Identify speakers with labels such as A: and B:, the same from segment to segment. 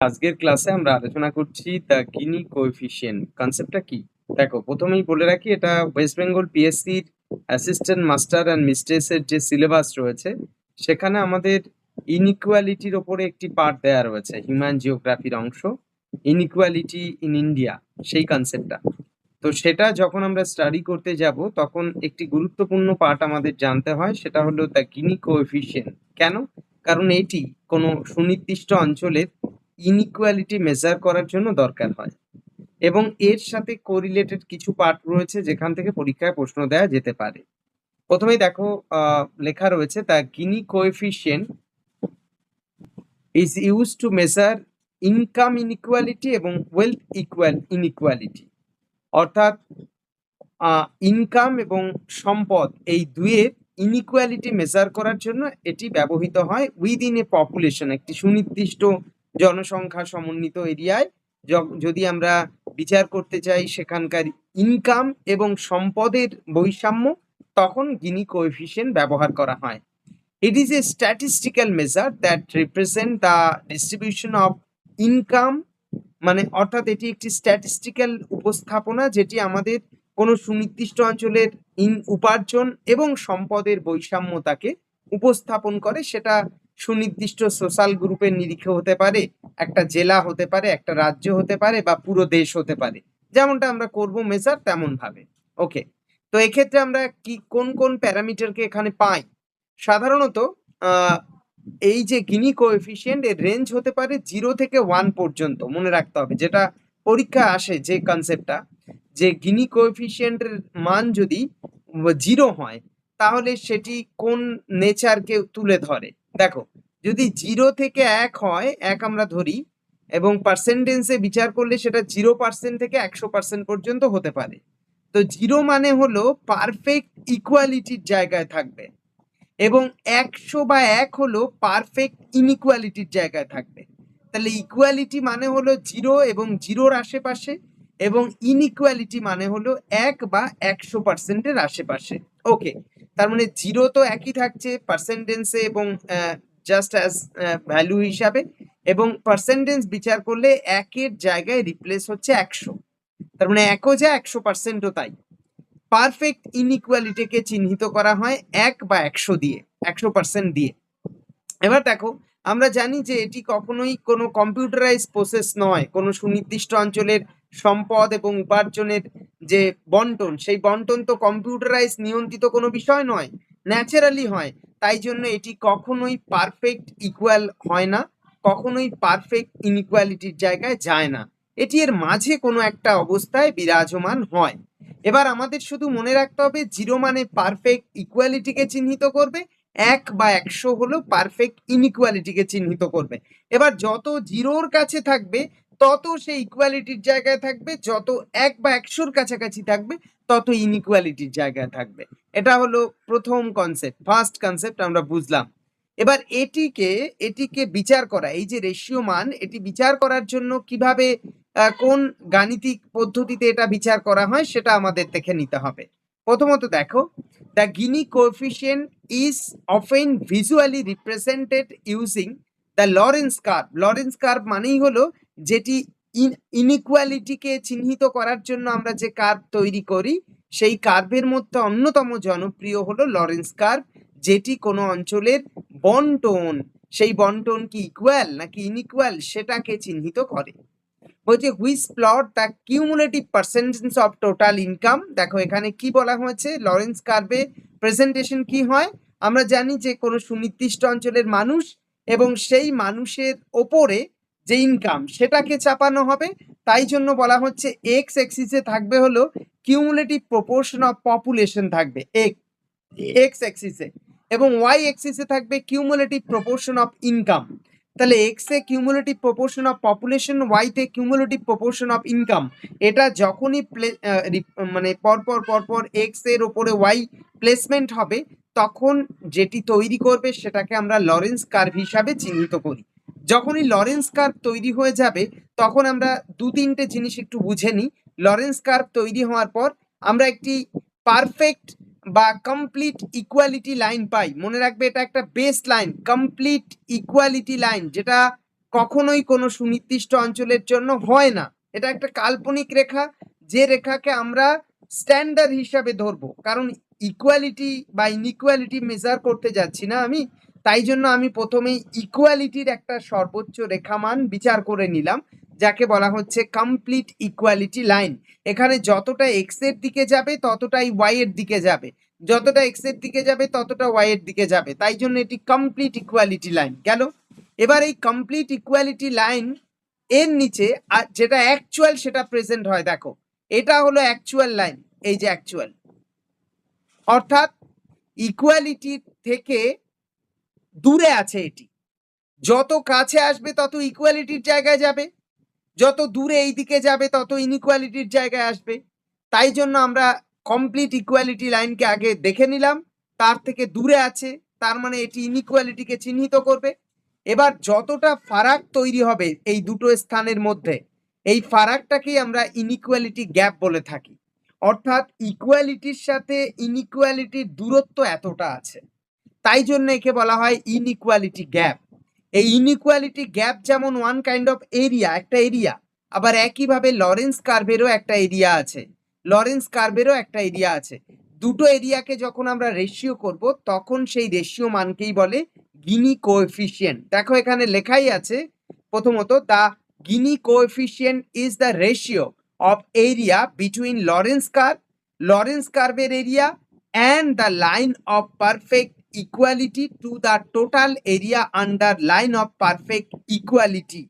A: আজকের ক্লাসে আমরা আলোচনা করছি দ্য গিনি কোএফিসিয়েন্ট কনসেপ্টটা কি? দেখো, প্রথমেই বলে রাখি, এটা ওয়েস্ট বেঙ্গল পিএসসির অ্যাসিস্ট্যান্ট মাস্টার অ্যান্ড মিস্ট্রেসের যে সিলেবাস রয়েছে, সেখানে আমাদের ইনইকুয়ালিটির ওপরে একটি পার্ট দেওয়া রয়েছে হিউম্যান জিওগ্রাফির অংশ ইনইকুয়ালিটি ইন ইন্ডিয়া সেই কনসেপ্টটা তো সেটা যখন আমরা স্টাডি করতে যাব, তখন একটি গুরুত্বপূর্ণ পার্ট আমাদের জানতে হয়, সেটা হলো দ্য গিনি কোএফিসিয়েন্ট কেন? কারণ এটি কোনো সুনির্দিষ্ট অঞ্চলের ইনইকুয়ালিটি মেজার করার জন্য দরকার হয়। এবং এর সাথে কোরিলেটেড কিছু পার্ট রয়েছে যেখান থেকে পরীক্ষায় প্রশ্ন দেওয়া যেতে পারে। প্রথমেই দেখো লেখা রয়েছে the Gini coefficient is use to measure income inequality এবং ওয়েলথ ইকুয়াল ইনইকুয়ালিটি অর্থাৎ ইনকাম এবং সম্পদ এই দুয়ের ইনইকুয়ালিটি মেজার করার জন্য এটি ব্যবহৃত হয় উইদিন এ পপুলেশন একটি সুনির্দিষ্ট জনসংখ্যা সমন্বিত এরিয়ায় যদি আমরা বিচার করতে চাই সেখানকার ইনকাম এবং সম্পদের বৈষম্য, তখন গিনি কোএফিসিয়েন্ট ব্যবহার করা হয়। It is a statistical measure that represent the distribution of income মানে অর্থাৎ এটি একটি স্ট্যাটিস্টিক্যাল উপস্থাপনা যেটি আমাদের কোনো সুনির্দিষ্ট অঞ্চলের ইন, উপার্জন এবং সম্পদের বৈষম্যতাকে উপস্থাপন করে। সেটা সুনির্দিষ্ট সোশ্যাল গ্রুপের নিরিখে হতে পারে, একটা জেলা হতে পারে, একটা রাজ্য হতে পারে বা পুরো দেশ হতে পারে। যেমনটা আমরা করব মেজার তেমন ভাবে ওকে তো এক্ষেত্রে আমরা কি, কোন কোন প্যারামিটারকে এখানে পাই? সাধারণত এই যে গিনি কোএফিসিয়েন্ট এর রেঞ্জ হতে পারে জিরো থেকে ওয়ান পর্যন্ত, মনে রাখতে হবে। যেটা পরীক্ষা আসে যে কনসেপ্টটা যে গিনি কোএফিসিয়েন্টের মান যদি জিরো হয়, তাহলে সেটি কোন নেচারকে তুলে ধরে? দেখো, যদি জিরো থেকে এক হয়, এক আমরা ধরি, এবং পার্সেন্টেন্সে বিচার করলে সেটা জিরো পার্সেন্ট থেকে একশো পার্সেন্ট পর্যন্ত হতে পারে। তো জিরো মানে হলো পারফেক্ট ইকুয়ালিটির জায়গায় থাকবে, এবং একশো বা এক হলো পারফেক্ট ইনইকুয়ালিটির জায়গায় থাকবে। তাহলে ইকুয়ালিটি মানে হলো জিরো এবং জিরোর আশেপাশে, এবং ইনইকুয়ালিটি মানে হলো এক বা একশো পার্সেন্টের আশেপাশে। ওকে তার মানে জিরো তো একই থাকছে পার্সেন্টেন্সে এবং জাস্ট অ্যাজ ভ্যালু হিসাবে এবং পার্সেন্টেন্স বিচার করলে একের জায়গায় রিপ্লেস হচ্ছে একশো। তার মানে একও যা একশো পার্সেন্টও তাই। পারফেক্ট ইনইকুয়ালিটিকে চিহ্নিত করা হয় এক বা একশো দিয়ে, একশো পার্সেন্ট দিয়ে। এবার দেখো, আমরা জানি যে এটি কখনোই কোনো কম্পিউটারাইজ প্রসেস নয়। কোনো সুনির্দিষ্ট অঞ্চলের সম্পদ এবং উপার্জনের যে বন্টন, সেই বন্টন তো কম্পিউটারাইজ নিয়ন্ত্রিত কোনো বিষয় নয় ন্যাচারালি হয়। তাই জন্য এটি কখনোই পারফেক্ট ইকুয়াল হয় না, কখনোই পারফেক্ট ইনইকুয়ালিটির জায়গায় যায় না। এটি এর মাঝে কোনো একটা অবস্থায় বিরাজমান হয়। এবার আমাদের শুধু মনে রাখতে হবে জিরো মানে পারফেক্ট ইকুয়ালিটিকে চিহ্নিত করবে, এক বা একশো হলো পারফেক্ট ইনইকুয়ালিটিকে চিহ্নিত করবে। এবার যত জিরোর কাছে থাকবে তত সে ইকুয়ালিটির জায়গায় থাকবে, যত এক বা একশোর কাছাকাছি থাকবে, তত ইনইকুয়ালিটির জায়গায় থাকবে। এটা হলো প্রথম কনসেপ্ট ফার্স্ট কনসেপ্ট আমরা বুঝলাম। এবার এটিকে এটিকে বিচার করা, এই যে রেশিও মান, এটি বিচার করার জন্য কীভাবে কোন গাণিতিক পদ্ধতিতে এটা বিচার করা হয়, সেটা আমাদের দেখে নিতে হবে। প্রথমত দেখো the Gini coefficient is often visually represented using the Lorenz curve Lorenz curve মানেই হলো যেটি ইনইকুয়ালিটিকে চিহ্নিত করার জন্য আমরা যে কার্ভ তৈরি করি, সেই কার্ভের মধ্যে অন্যতম জনপ্রিয় হলো লরেন্স কার্ভ যেটি কোনো অঞ্চলের বন্টন সেই বন্টন কি ইকুয়াল নাকি ইনইকুয়াল সেটাকে চিহ্নিত করে। বলছে which plot the cumulative percentage of total income দেখো এখানে কি বলা হয়েছে? লরেন্স কার্ভে প্রেজেন্টেশন কি হয়? আমরা জানি যে কোনো সুনির্দিষ্ট অঞ্চলের মানুষ এবং সেই মানুষের ওপরে যে ইনকাম সেটাকে চাপানো হবে, তাই জন্য বলা হচ্ছে এক্স এক্সিসে থাকবে হলো কিউমুলেটিভ প্রপোর্শন অফ পপুলেশন থাকবে এক্স এক্সিসে এবং ওয়াই এক্সিসে থাকবে কিউমুলেটিভ প্রপোর্শন অফ ইনকাম তাহলে X cumulative proportion of population ওয়াইতে cumulative proportion of income এটা যখনই প্লে মানে পরপর পরপর এক্সের ওপরে ওয়াই প্লেসমেন্ট হবে, তখন যেটি তৈরি করবে সেটাকে আমরা লরেন্স কার্ভ হিসাবে চিহ্নিত করি। যখনই লরেন্স কার্ভ তৈরি হয়ে যাবে, তখন আমরা দু তিনটে জিনিস একটু বুঝে নিই। লরেন্স কার্ভ তৈরি হওয়ার পর আমরা একটি পারফেক্ট বা কমপ্লিট ইকুয়ালিটি লাইন পাই। মনে রাখবে এটা একটা base line complete equality line যেটা কখনোই কোনো সুনির্দিষ্ট অঞ্চলের জন্য হয় না। এটা একটা কাল্পনিক রেখা, যে রেখাকে আমরা স্ট্যান্ডার্ড হিসাবে ধরবো। কারণ ইকুয়ালিটি বা ইনইকুয়ালিটি মেজার করতে যাচ্ছি না আমি। তাই জন্য আমি প্রথমেই ইকুয়ালিটির একটা সর্বোচ্চ রেখামান বিচার করে নিলাম, যাকে বলা হচ্ছে কমপ্লিট ইকুয়ালিটি লাইন এখানে যতটা এক্সের দিকে যাবে, ততটাই ওয়াই এর দিকে যাবে। যতটা এক্সের দিকে যাবে, ততটা ওয়াই এর দিকে যাবে। তাই জন্য এটি কমপ্লিট ইকুয়ালিটি লাইন গেল? এবার এই কমপ্লিট ইকুয়ালিটি লাইন এর নিচে, আর যেটা অ্যাকচুয়াল সেটা প্রেজেন্ট হয়, দেখো। এটা হলো অ্যাকচুয়াল লাইন এই যে অ্যাকচুয়াল অর্থাৎ ইকুয়ালিটি থেকে দূরে আছে এটি। যত কাছে আসবে তত ইকুয়ালিটির জায়গায় যাবে। যত দূরে এই দিকে যাবে তত ইনইকুয়ালিটির জায়গায় আসবে। তাই জন্য আমরা কমপ্লিট ইকুয়ালিটি লাইনকে আগে দেখে নিলাম। তার থেকে দূরে আছে, তার মানে এটি ইনইকুয়ালিটিকে চিহ্নিত করবে। এবার যতটা ফারাক তৈরি হবে এই দুটো স্থানের মধ্যে, এই ফারাকটাকেই আমরা ইনইকুয়ালিটি গ্যাপ বলে থাকি। অর্থাৎ ইকুয়ালিটির সাথে ইনইকুয়ালিটির দূরত্ব এতটা আছে। তাই জন্য একে বলা হয় ইনইকুয়ালিটি গ্যাপ এই ইনইকুয়ালিটি গ্যাপ যেমন ওয়ান কাইন্ড অফ এরিয়া একটা এরিয়া আবার একইভাবে লরেন্স কার্ভেরও একটা এরিয়া আছে। লরেন্স কার্ভেরও একটা এরিয়া আছে। দুটো এরিয়াকে যখন আমরা রেশিও করব, তখন সেই রেশিও মানকেই বলে গিনি কোএফিসিয়েন্ট দেখো এখানে লেখাই আছে, প্রথমত the Gini coefficient is the ratio of area between Lorenz curve Lorenz কার্ভের area and the line of perfect equality to the total area under line of perfect equality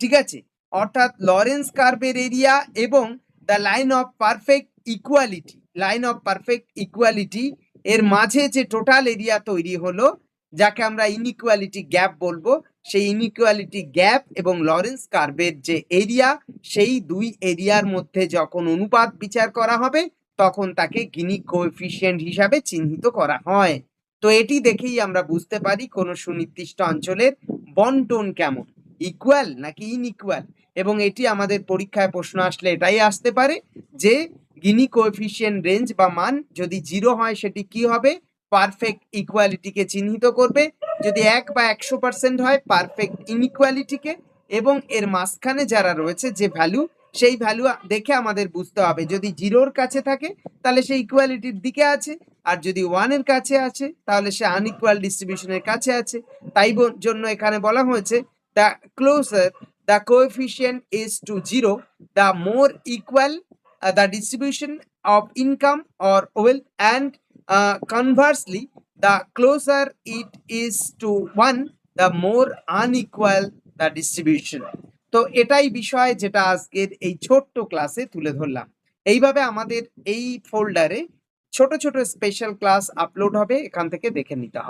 A: ঠিক আছে? অর্থাৎ লরেন্স কার্ভের এরিয়া এবং the line of perfect equality line of perfect equality এর মাঝে যে total area তৈরি হলো, যাকে আমরা ইনইকুয়ালিটি গ্যাপ বলব, সেই ইনইকুয়ালিটি গ্যাপ এবং লরেন্স কার্ভের যে এরিয়া সেই দুই এরিয়ার মধ্যে যখন অনুপাত বিচার করা হবে, তখন তাকে গিনি কোএফিসিয়েন্ট হিসাবে চিহ্নিত করা হয়। তো এটি দেখেই আমরা বুঝতে পারি কোনো সুনির্দিষ্ট অঞ্চলের বন্টন কেমন ইকুয়াল নাকি ইনইকুয়াল এবং এটি আমাদের পরীক্ষায় প্রশ্ন আসলে এটাই আসতে পারে যে গিনি কোএফিসিয়েন্ট রেঞ্জ বা মান যদি জিরো হয় সেটি কি হবে? পারফেক্ট ইকুয়ালিটিকে চিহ্নিত করবে। যদি এক বা একশো পার্সেন্ট হয় পারফেক্ট ইনইকুয়ালিটিকে এবং এর মাঝখানে যারা রয়েছে যে ভ্যালু সেই ভ্যালু দেখে আমাদের বুঝতে হবে। যদি জিরোর কাছে থাকে, তাহলে সে ইকুয়ালিটির দিকে আছে। আর যদি ওয়ানের কাছে আছে, তাহলে সে আনইকুয়াল ডিস্ট্রিবিউশনের কাছে আছে। তাই জন্য এখানে বলা হয়েছে the closer the coefficient is to zero the more equal the distribution of income or wealth and conversely the closer it is to one the more unequal the distribution তো এটাই বিষয় যেটা আজকের এই ছোট্ট ক্লাসে তুলে ধরলাম। এইভাবে আমাদের এই ফোল্ডারে ছোট ছোট স্পেশাল ক্লাস আপলোড হবে, এখান থেকে দেখে নিতে হবে।